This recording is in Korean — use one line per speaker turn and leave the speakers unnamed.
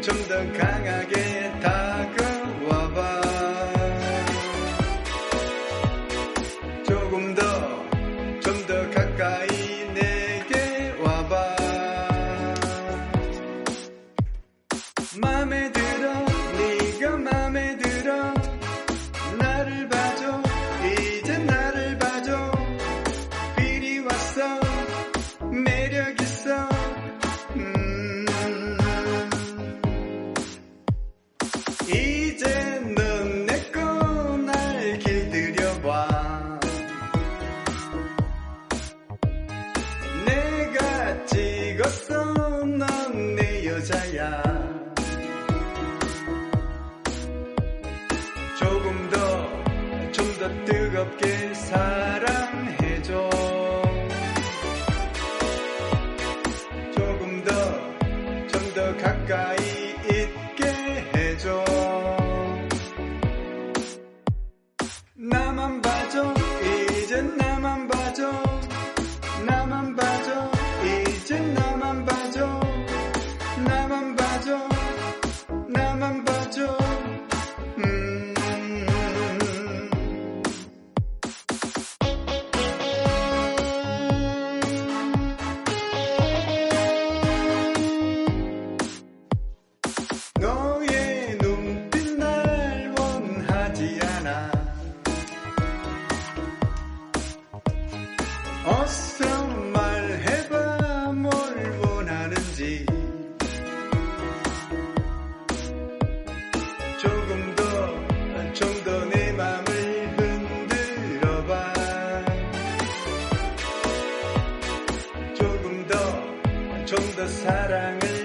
좀 더 강하게 더 뜨겁게 사랑해줘. 조금 더 좀 더 가까이 있게 해줘. 나만 봐줘 원하지 않아. 어서 말해봐 뭘 원하는지. 조금 더 좀 더 내 맘을 흔들어봐. 조금 더 좀 더 사랑을 펴